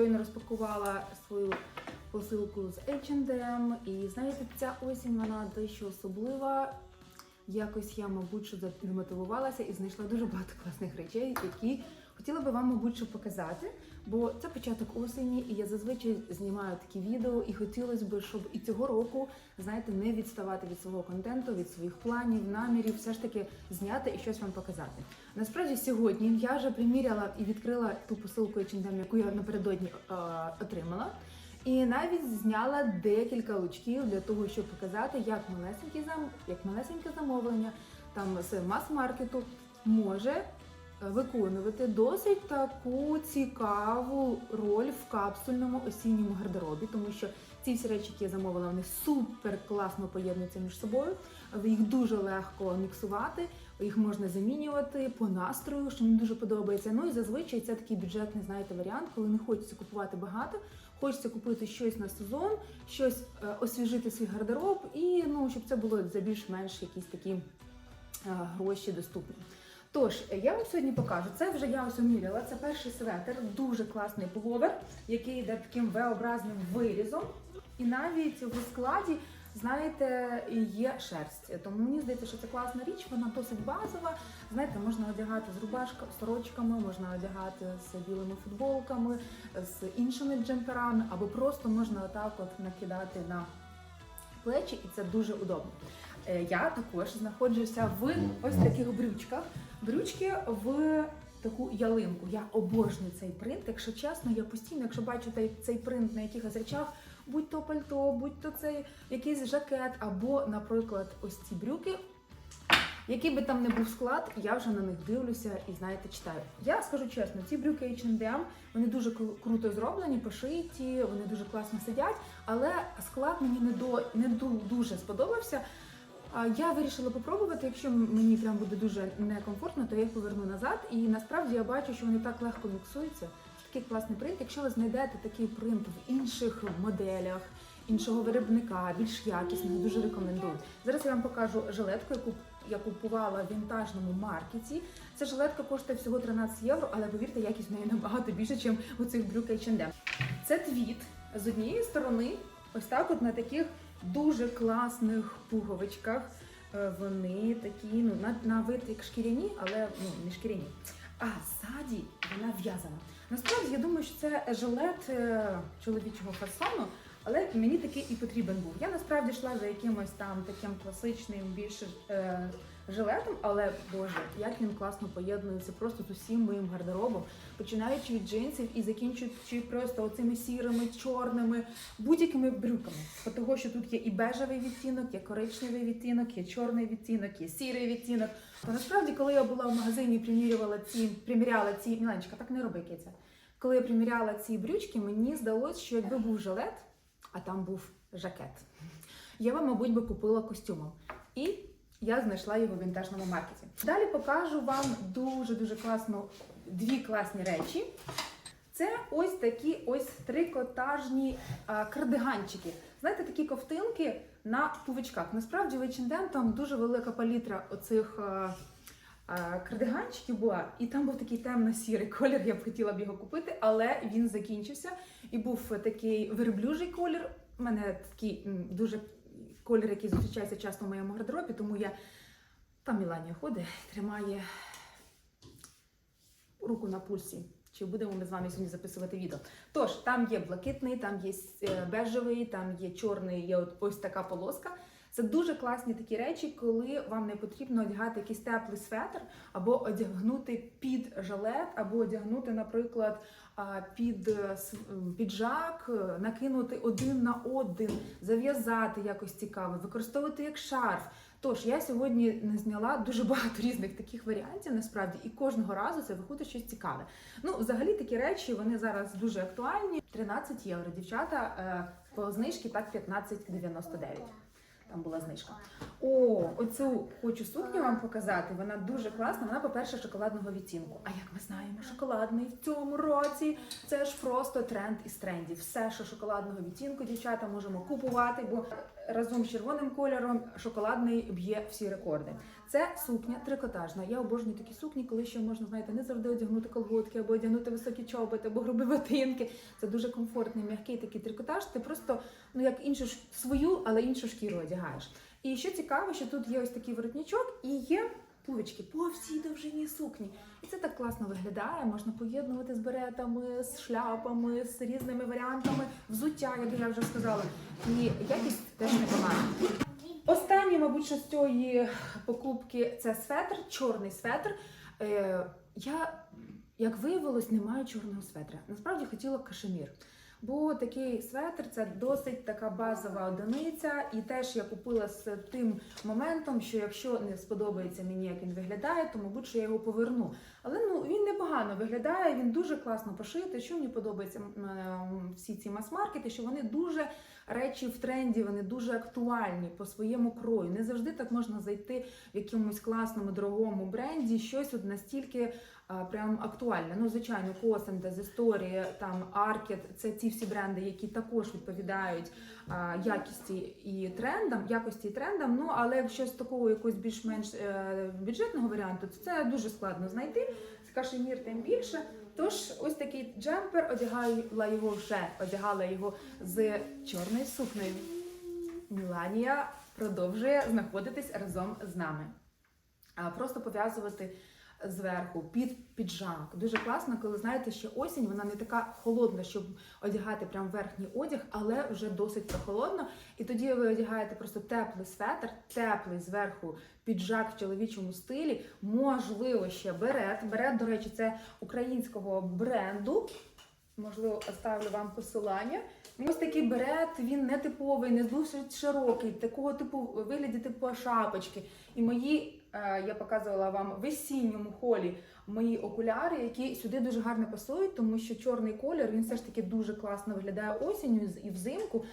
щойно розпакувала свою посилку з H&M. І знаєте, ця осінь вона дещо особлива. Якось я, мабуть, що замотивувалася і знайшла дуже багато класних речей, які хотіла би вам, мабуть, що показати. Бо це початок осені, і я зазвичай знімаю такі відео, і хотілося б, щоб і цього року, знаєте, не відставати від свого контенту, від своїх планів, намірів, все ж таки зняти і щось вам показати. Насправді сьогодні я вже приміряла і відкрила ту посилку H&M, яку я напередодні е, отримала. І навіть зняла декілька лучків для того, щоб показати, як малесенькі зам... як малесеньке замовлення там з мас-маркету може виконувати досить таку цікаву роль в капсульному осінньому гардеробі, тому що ці всі речі, які я замовила, вони супер класно поєднуються між собою. Їх дуже легко міксувати, їх можна замінювати по настрою, що мені дуже подобається. Ну і зазвичай це такий бюджетний, знаєте, варіант, коли не хочеться купувати багато. Хочеться купити щось на сезон, щось е, освіжити свій гардероб, і ну щоб це було за більш-менш якісь такі е, гроші доступні. Тож я вам сьогодні покажу. Це вже я ось уміряла. Це перший светр, дуже класний пуловер, який йде таким V-образним вирізом. І навіть в складі, знаєте, є шерсть. Тому мені здається, що це класна річ, вона досить базова. Знаєте, можна одягати з рубашками, сорочками, можна одягати з білими футболками, з іншими джемперами, або просто можна отак от накидати на плечі, і це дуже удобно. Е, Я також знаходжуся в ось таких брючках. Брючки в таку ялинку. Я обожнюю цей принт. Якщо чесно, я постійно, якщо бачу цей, принт на якихось речах, будь то пальто, будь то цей якийсь жакет, або, наприклад, ось ці брюки. Який би там не був склад, я вже на них дивлюся і знаєте, читаю. Я скажу чесно, ці брюки H&M, вони дуже кру- круто зроблені, пошиті, вони дуже класно сидять, але склад мені не до не дуже сподобався. Я вирішила попробувати. Якщо мені прям буде дуже некомфортно, то я їх поверну назад. І насправді я бачу, що вони так легко міксуються. Такий класний принт. Якщо ви знайдете такий принт в інших моделях, іншого виробника, більш якісного, дуже рекомендую. Зараз я вам покажу жилетку, яку я купувала в вінтажному маркеті. Ця жилетка коштує всього 13 євро, але повірте, якість в неї набагато більше, ніж у цих брюк H&M. Це твіт з однієї сторони, ось так, от на таких дуже класних пуговичках. Е, Вони такі, ну на, на вид як шкіряні, але ну не шкіряні. А ззаді вона в'язана. Насправді я думаю, що це жилет е, чоловічого фасону, але мені такий і потрібен був. Я насправді йшла за якимось там таким класичним більш е, жилетом, але боже, як він класно поєднується просто з усім моїм гардеробом, починаючи від джинсів і закінчуючи просто оцими сірими, чорними, будь-якими брюками. Бо Того, що тут є і бежевий відтінок, є коричневий відтінок, є чорний відтінок, є сірий відтінок. То насправді, коли я була в магазині і примірювала ці, приміряла ці Міланчика, так не роби киця. Коли я приміряла ці брючки, мені здалося, що якби був жилет, а там був жакет, я би, мабуть, би купила костюмом. І я знайшла його в вінтажному маркеті. Далі покажу вам дуже дуже класну дві класні речі. Це ось такі ось трикотажні а, кардиганчики. Знаєте, такі ковтинки на пувичках. Насправді в H&M там дуже велика палітра оцих а, а, кардиганчиків була, і там був такий темно-сірий колір. Я б хотіла б його купити, але він закінчився. І був такий верблюжий колір. У мене такий дуже колір, який зустрічається часто в моєму гардеробі, тому я там Міланія ходить, тримає руку на пульсі. Чи будемо ми з вами сьогодні записувати відео? Тож там є блакитний, там є е, бежевий, там є чорний, є ось така полоска. Це дуже класні такі речі, коли вам не потрібно одягати якийсь теплий светр, або одягнути під жилет, або одягнути, наприклад, під е, піджак, е, накинути один на один, зав'язати якось цікаво, використовувати як шарф. Тож я сьогодні не зняла дуже багато різних таких варіантів, насправді, і кожного разу це виходить щось цікаве. Ну, взагалі такі речі вони зараз дуже актуальні. 13 євро. Дівчата е, по знижці так 15,99. Там була знижка. О, оцю хочу сукню вам показати. Вона дуже класна. Вона, по-перше, шоколадного відтінку. А як ми знаємо, шоколадний в цьому році це ж просто тренд із трендів. Все, що шоколадного відтінку, дівчата можемо купувати, бо разом з червоним кольором шоколадний б'є всі рекорди. Це сукня трикотажна. Я обожнюю такі сукні, коли ще можна знаєте, не завжди одягнути колготки або одягнути високі чоботи, або грубі ботинки. Це дуже комфортний, м'який такий трикотаж. Ти просто ну як іншу свою, але іншу шкіру одягаєш. І що цікаво, що тут є ось такий воротничок і є пувички по всій довжині сукні. І це так класно виглядає. Можна поєднувати з беретами, з шляпами, з різними варіантами взуття, як я вже сказала. І якість теж непогана. Останнє, мабуть, що з цієї покупки це светр, чорний светр. Е, я, як виявилось, не маю чорного светра. Насправді хотіла кашемір. Бо такий светр це досить така базова одиниця, і теж я купила з тим моментом, що якщо не сподобається мені, як він виглядає, то мабуть, що я його поверну. Але ну він непогано виглядає, він дуже класно пошитий. Що мені подобається е, всі ці мас-маркети, що вони дуже речі в тренді, вони дуже актуальні по своєму крою. Не завжди так можна зайти в якомусь класному дорогому бренді, щось от настільки а, прям актуальне. Ну, звичайно, Косендес, Історія, там Аркет це ті всі бренди, які також відповідають якісті і трендам, якості і трендам. Ну але якщо з такого якогось більш-менш е, бюджетного варіанту, то це дуже складно знайти. З кашемір тим більше. Тож ось такий джемпер одягала його вже, одягала його з чорною сукнею. Міланія продовжує знаходитись разом з нами. А просто пов'язувати зверху під піджак. Дуже класно, коли знаєте, що осінь вона не така холодна, щоб одягати прям верхній одяг, але вже досить прохолодно. І тоді ви одягаєте просто теплий светр, теплий зверху піджак в чоловічому стилі. Можливо, ще берет. Берет, до речі, це українського бренду. Можливо, оставлю вам посилання. Ось такий берет, він не типовий, не досить широкий, такого типу вигляді типу шапочки. І мої, я показувала вам в весінньому холі мої окуляри, які сюди дуже гарно пасують, тому що чорний колір він все ж таки дуже класно виглядає осінню і взимку.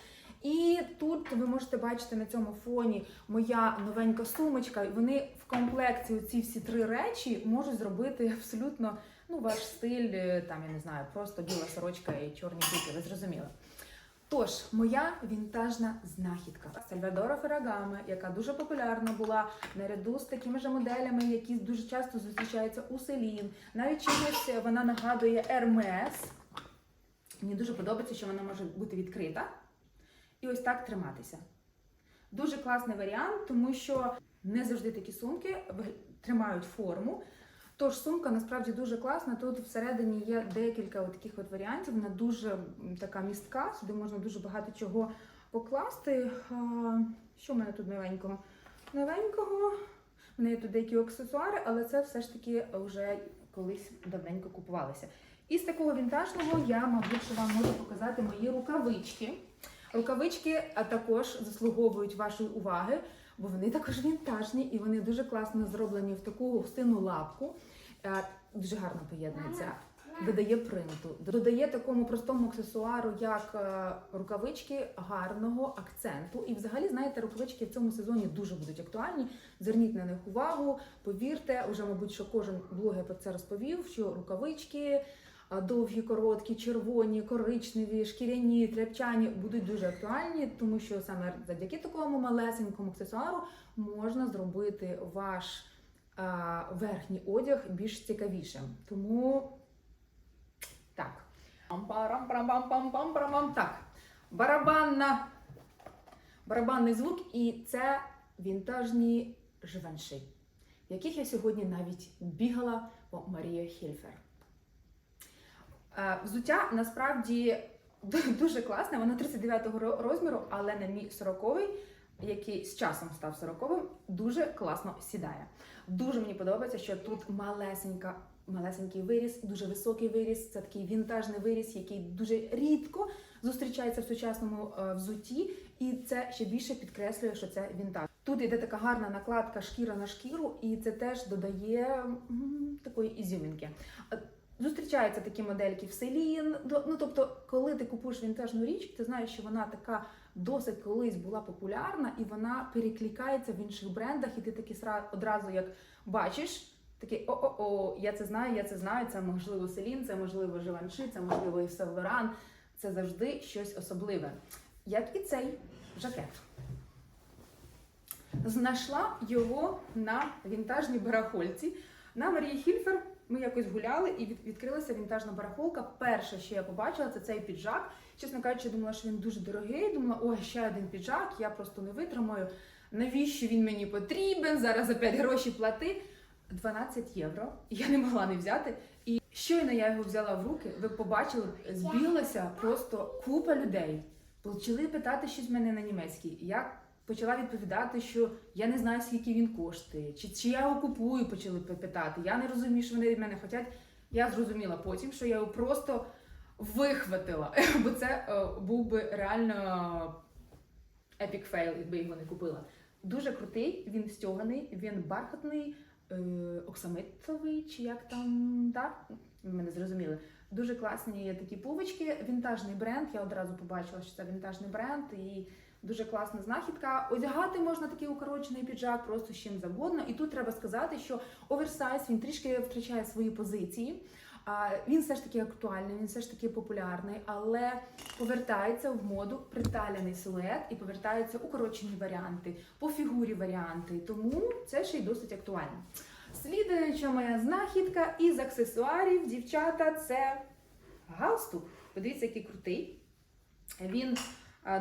І тут ви можете бачити на цьому фоні моя новенька сумочка. Вони в комплекті ці всі три речі можуть зробити абсолютно ну, ваш стиль, е, там я не знаю, просто біла сорочка і чорні брюки, ви зрозуміли. Тож, моя вінтажна знахідка Сальвадора Феррагами, яка дуже популярна була наряду з такими ж моделями, які дуже часто зустрічаються у Селін. Навіть чимось вона нагадує Hermes. Мені дуже подобається, що вона може бути відкрита і ось так триматися. Дуже класний варіант, тому що не завжди такі сумки тримають форму. Тож сумка насправді дуже класна. Тут всередині є декілька от таких от варіантів. Вона дуже така містка, сюди можна дуже багато чого покласти. Що в мене тут новенького? Новенького. Мене є тут деякі аксесуари, але це все ж таки вже колись давненько купувалося. Із такого вінтажного я, мабуть, що вам можу показати мої рукавички. Рукавички також заслуговують вашої уваги, бо вони також вінтажні і вони дуже класно зроблені в таку густину лапку. Е, Дуже гарно поєднується. Додає принту, додає такому простому аксесуару, як е, рукавички гарного акценту. І взагалі, знаєте, рукавички в цьому сезоні дуже будуть актуальні. Зверніть на них увагу, повірте, уже, мабуть, що кожен блогер про це розповів, що рукавички довгі, короткі, червоні, коричневі, шкіряні, тряпчані будуть дуже актуальні, тому що саме завдяки такому малесенькому аксесуару можна зробити ваш а, верхній одяг більш цікавішим. Тому так. Так. Барабанна. Барабанний звук, і це вінтажні живанши, в яких я сьогодні навіть бігала по Марія Хільфер. Е, Взуття насправді дуже класне, воно 39-го розміру, але на мій 40-й, який з часом став 40-м, дуже класно сідає. Дуже мені подобається, що тут малесенька, малесенький виріс, дуже високий виріс. Це такий вінтажний виріс, який дуже рідко зустрічається в сучасному е, взутті, і це ще більше підкреслює, що це вінтаж. Тут іде така гарна накладка шкіра на шкіру, і це теж додає такої ізюмінки. Зустрічаються такі модельки в селін. Ну тобто, коли ти купуєш вінтажну річ, ти знаєш, що вона така досить колись була популярна, і вона перекликається в інших брендах, і ти таки одразу як бачиш. Такий о-о-о, я це знаю, я це знаю. Це можливо Селін, це можливо Живанши, це можливо Ів Сен Лоран. Це завжди щось особливе. Як і цей жакет. знайшла його на вінтажній барахольці. На Марії Хільфер ми якось гуляли і від- відкрилася вінтажна барахолка. Перше, що я побачила, це цей піджак. Чесно кажучи, думала, що він дуже дорогий. Думала, ой, ще один піджак, я просто не витримаю. Навіщо він мені потрібен? Зараз опять гроші плати. 12 євро. Я не могла не взяти. І щойно я його взяла в руки, ви побачили, збіглася просто купа людей. Почали питати щось в мене на німецькій. Я почала відповідати, що я не знаю, скільки він коштує, чи, чи я його купую, почали питати. Я не розумію, що вони від мене хочуть. Я зрозуміла потім, що я його просто вихватила, бо це е, був би реально епік фейл, якби його не купила. Дуже крутий, він стьоганий, він бархатний, е, оксамитовий, чи як там? Ви мене зрозуміли. Дуже класні такі пувочки. Вінтажний бренд. Я одразу побачила, що це вінтажний бренд і дуже класна знахідка. Одягати можна такий укорочений піджак просто з чим завгодно. І тут треба сказати, що оверсайз він трішки втрачає свої позиції. Він все ж таки актуальний, він все ж таки популярний, але повертається в моду приталяний силует і повертаються укорочені варіанти, по фігурі варіанти. Тому це ще й досить актуально. Слідуюча моя знахідка із аксесуарів, дівчата, це галстук. Подивіться, який крутий. Він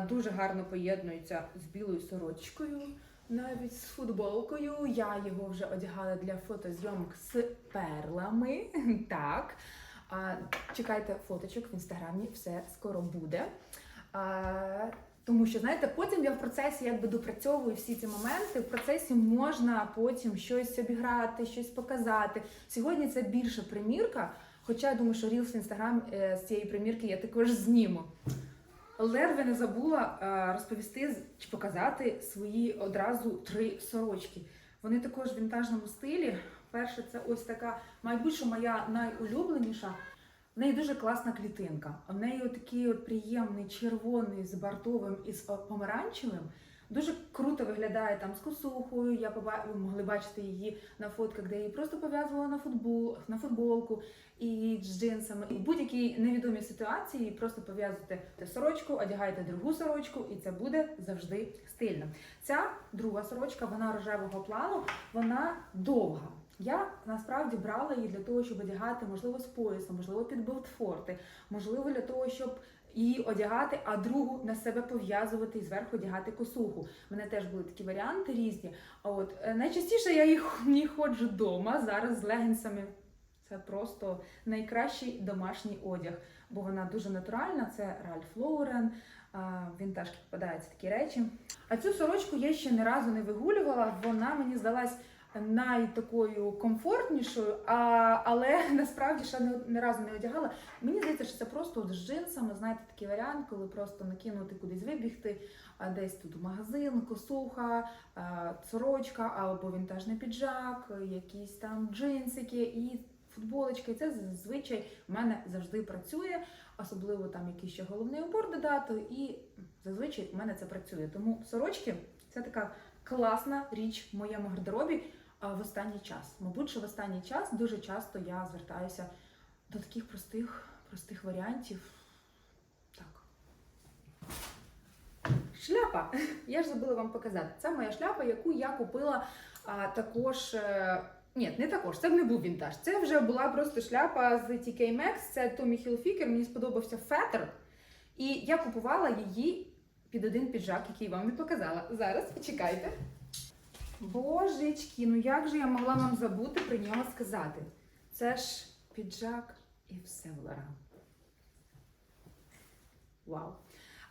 дуже гарно поєднується з білою сорочкою, навіть з футболкою. Я його вже одягала для фотозйомок з перлами. Так. Чекайте фоточок в інстаграмі, все скоро буде. Тому що, знаєте, потім я в процесі якби допрацьовую всі ці моменти. В процесі можна потім щось обіграти, щось показати. Сьогодні це більше примірка, хоча я думаю, що в інстаграм е, з цієї примірки я також зніму. Лерве не забула е, розповісти чи показати свої одразу три сорочки. Вони також в вінтажному стилі. Перше, це ось така, мабуть, що моя найулюбленіша. В неї дуже класна клітинка. В неї такий от приємний червоний з бартовим і з помаранчевим. Дуже круто виглядає там з косухою. Я поба... ви могли бачити її на фотках, де її просто пов'язувала на футбол, на футболку і з джинсами. І в будь-якій невідомій ситуації просто пов'язуєте сорочку, одягаєте другу сорочку, і це буде завжди стильно. Ця друга сорочка, вона рожевого плану, вона довга. Я насправді брала її для того, щоб одягати, можливо, з поясом, можливо, під болтфорти, можливо, для того, щоб її одягати, а другу на себе пов'язувати і зверху одягати косуху. У мене теж були такі варіанти різні. А от е, найчастіше я їх ній ходжу вдома зараз з легінсами. Це просто найкращий домашній одяг, бо вона дуже натуральна. Це Ральф Лоурен. Вінтажки попадаються такі речі. А цю сорочку я ще ні разу не вигулювала. Вона мені здалась найтакою комфортнішою, а, але насправді ще не, ні разу не одягала. Мені здається, що це просто от з джинсами, знаєте, такий варіант, коли просто накинути кудись вибігти, а десь тут магазин, косуха, сорочка або вінтажний піджак, якісь там джинсики і футболочка. І це зазвичай в мене завжди працює, особливо там якийсь ще головний убор додати, і зазвичай в мене це працює. Тому сорочки це така класна річ в моєму гардеробі в останній час. Мабуть, що в останній час дуже часто я звертаюся до таких простих, простих варіантів. Так. Шляпа. Я ж забула вам показати. Це моя шляпа, яку я купила а, також. е, Ні, не також, це не був вінтаж. Це вже була просто шляпа з TK Maxx, це Tommy Hilfiger, мені сподобався фетр. І я купувала її під один піджак, який вам не показала. Зараз почекайте. Божечки, ну як же я могла вам забути про нього сказати? Це ж піджак і все Лоран. Вау!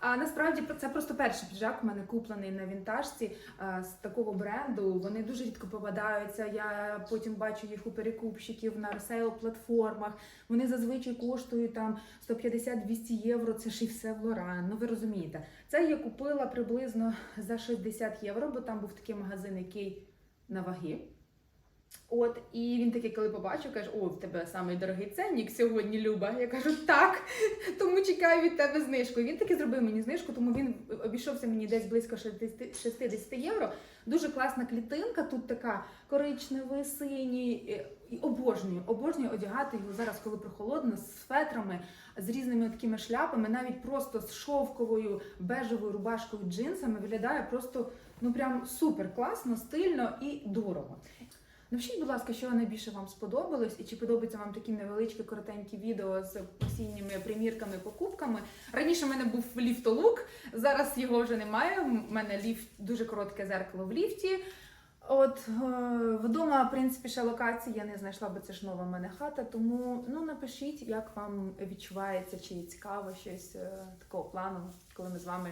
А насправді це просто перший піджак у мене куплений на вінтажці а, з такого бренду. Вони дуже рідко попадаються. Я потім бачу їх у перекупщиків на ресейл платформах. Вони зазвичай коштують там 150-200 євро. Це ж і все в Лоран. Ну ви розумієте, це я купила приблизно за 60 євро, бо там був такий магазин, який на ваги. От, і він такий, коли побачив, каже: О, в тебе самий дорогий ценник сьогодні, Люба. Я кажу, так, тому чекаю від тебе знижку. І він таки зробив мені знижку, тому він обійшовся мені десь близько 60 60 євро. Дуже класна клітинка. Тут така коричневий, синій, е, І обожнюю, обожнюю одягати його зараз, коли прохолодно, з фетрами, з різними такими шляпами, навіть просто з шовковою бежевою рубашкою джинсами виглядає просто ну прям супер класно, стильно і дорого. Напишіть, будь ласка, що найбільше вам сподобалось, і чи подобаються вам такі невеличкі коротенькі відео з осінніми примірками, покупками. Раніше в мене був ліфтолук, зараз його вже немає. У мене ліфт дуже коротке зеркало в ліфті. От е, вдома, в принципі, ще локації я не знайшла, бо це ж нова в мене хата. Тому ну напишіть, як вам відчувається, чи цікаво щось е, такого плану, коли ми з вами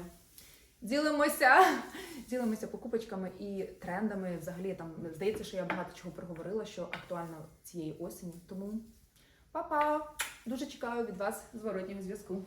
ділимося, ділимося покупочками і трендами. Взагалі там здається, що я багато чого проговорила, що актуально цієї осені. Тому па-па! Дуже чекаю від вас зворотнього зв'язку.